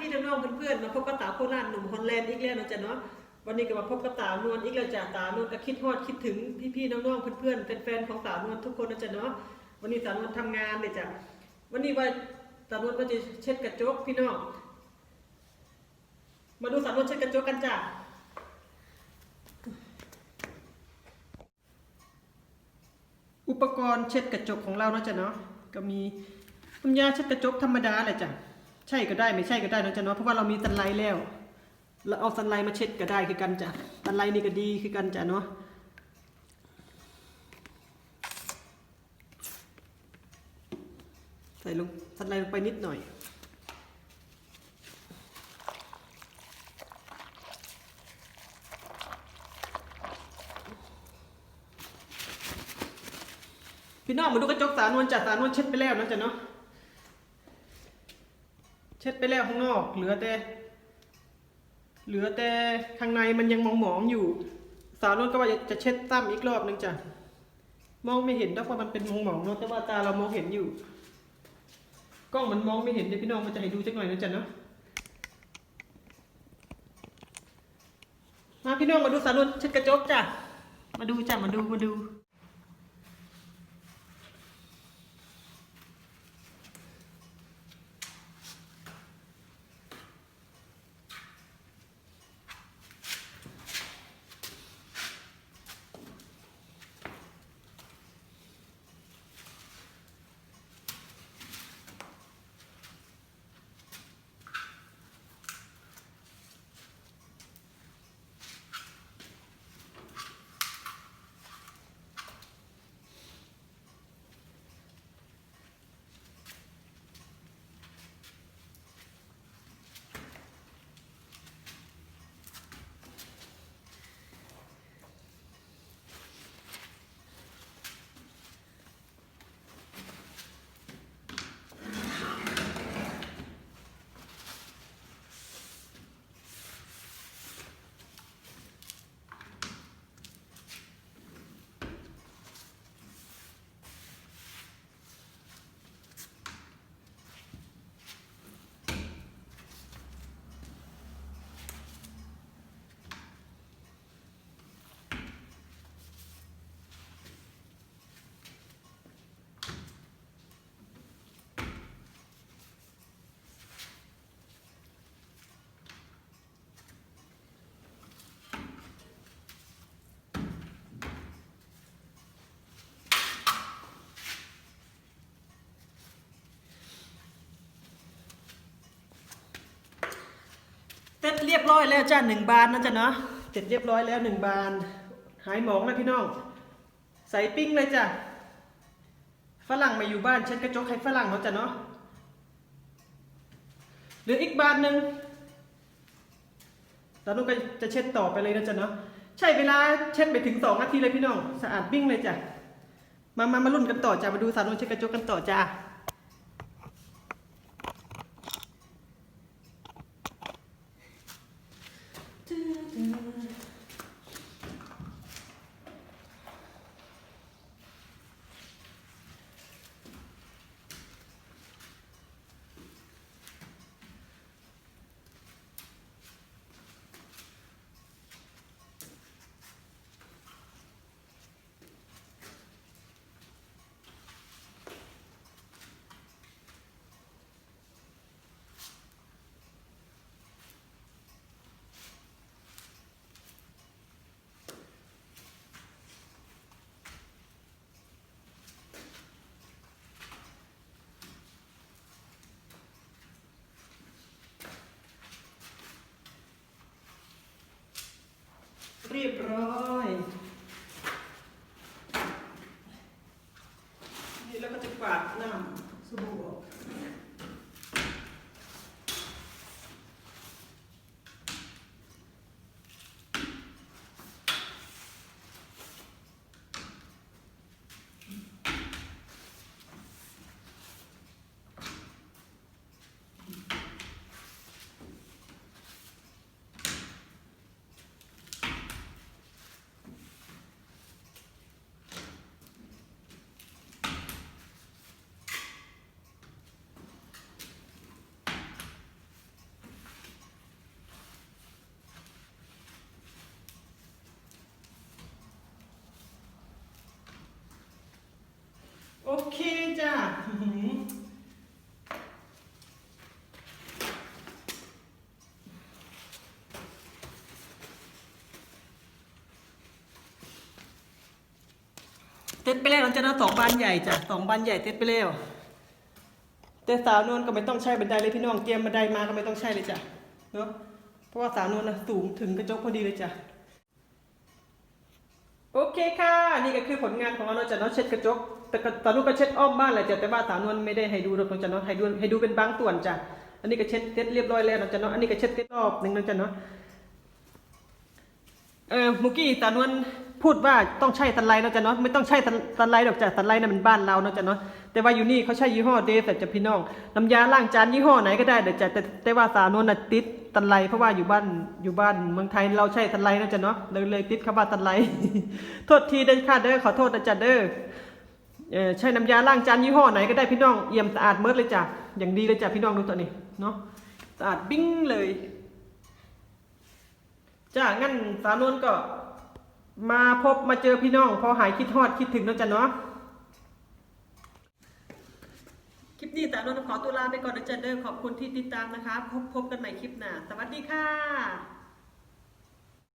พี่ๆน้องๆเพื่อนๆมาพบกับตาโคราชหนุ่มฮอลแลนด์อีกแล้วนะจ๊ะเนาะวันนี้ก็มาพบกับตานวลอีกแล้วจ้ะตานวลก็คิดฮอดคิดถึงพี่ๆน้องๆเพื่อนๆแฟนๆของตานวลทุกคนนะจ๊ะเนาะวันนี้ตานวลทำงานเลยจ้ะวันนี้ว่าตานวลว่าจะเช็ดกระจกพี่น้องมาดูตานวลเช็ดกระจกกันจ้ะอุปกรณ์เช็ดกระจกของเรานะจ๊ะเนาะก็มีน้ำยาเช็ดกระจกธรรมดาแหละจ้ะ ใช่ก็ได้ไม่ใช่ก็ได้นะจ๊ะเนาะเพราะว่าเรามีสันไลแล้ว เราเอาสันไลมาเช็ดก็ได้คือกันจ้ะสันไลนี่ก็ดีคือกันจ้ะเนาะใส่ลงสันไลลงไปนิดหน่อยพี่น้องมาดูกระจกสารนวลจ้ะสารนวลเช็ดไปแล้วนะจ๊ะเนาะ เช็ดไปแล้วข้างนอก เหลือแต่ เหลือแต่ข้างในมันยังมองๆอยู่ สาวนวลก็ว่าจะเช็ดซ้ำอีกรอบนึงจ้ะมองไม่เห็นเพราะว่ามันเป็นมองๆเนาะแต่ว่าตาเรามองเห็นอยู่ กล้องมันมองไม่เห็นเดี๋ยวพี่น้องมันจะให้ดูจักหน่อยนะจ๊ะเนาะมาพี่น้องมาดูสาวนวลเช็ดกระจกจ้ะมาดูจ้ะมาดูมาดู เรียบร้อยแล้วจ้าหนึ่งบานนะจ๊ะเนาะเสร็จเรียบร้อยแล้วหนึ่งบาน หายหมองแล้วพี่น้อง ใส่ปิ้งเลยจ้ะฝรั่งมาอยู่บ้านเช็ดกระจกให้ฝรั่งเนาจ้ะเนาะเหลืออีกบานหนึ่งตอนนู้นก็จะเช็ดต่อไปเลยนะจ๊ะเนาะใช้เวลาเช็ดไปถึงสองนาทีเลยพี่น้อง สะอาดบิ้งเลยจ้ะมามามาลุ้นกันต่อจ้ะมาดูสาวนุ่นเช็ดกระจกกันต่อจ้า เเคจ้ะเต็ดไปแล้วเราจะเอาสองบานใหญ่จ้ะสองบานใหญ่เต็ดไปแล้วแต่สาวนวลก็ไม่ต้องใช้บันไดเลยพี่น้องเตรียมบันไดมาก็ไม่ต้องใช้เลยจ้ะเนาะเพราะว่าสาวนวลนะสูงถึงกระจกพอดีเลยจ้ะ โอเคค่ะ นี่ก็คือผลงานของเราเนาะจ้ะเนาะเช็ดกระจก แต่ตอนนู้นก็เช็ดอ้อมบ้านแหละจ้ะแต่ว่าสาวนวลไม่ได้ให้ดูหรอกเนาจะเนาะให้ดูให้ดูเป็นบางส่วนจ้ะอันนี้ก็เช็ดเสร็จเรียบร้อยแล้วนะจ้ะเนาะอันนี้ก็เช็ดเสร็จรอบหนึ่งเนะจ้ะเนาะเออมุกี้สานวลพูดว่าต้องใช้ตันไลเนาะจ้ะเนาะไม่ต้องใช้ตันไลหรอกจ้ะตันไลน่ะมันบ้านเราเนาะจ้ะเนาะแต่ว่าอยู่นี่เขาใช้ยี่ห้อเดฟจ้ะพี่น้องน้ำยาล้างจานยี่ห้อไหนก็ได้เดี๋ยวจ้ะแต่แต่ว่าสาวนวลน่ะติด ตันไลเพราะว่าอยู่บ้านอยู่บ้านเมืองไทยเราใช้ตันไลนะจ้ะเนาะเลยเลยติดคำว่าตันไลโทษทีเด้อค่ะเด้อขอโทษนะจ๊ะเด้อเออใช้น้ำยาล้างจานยี่ห้อไหนก็ได้พี่น้องเอี่ยมสะอาดเมิดเลยจ้ะอย่างดีเลยจ้ะพี่น้องดูตัวนี้เนาะสะอาดบิ้งเลยจ้างั้นสาวนวลก็มาพบมาเจอพี่น้องพอหายคิดฮอดคิดถึงแล้วจ้ะเนาะ คลิปนี้สาวนนท์ขอตัวลาไปก่อนนะจ๊ะเด้อขอบคุณที่ติดตามนะคะ พบพบกันใหม่คลิปหน้า สวัสดีค่ะ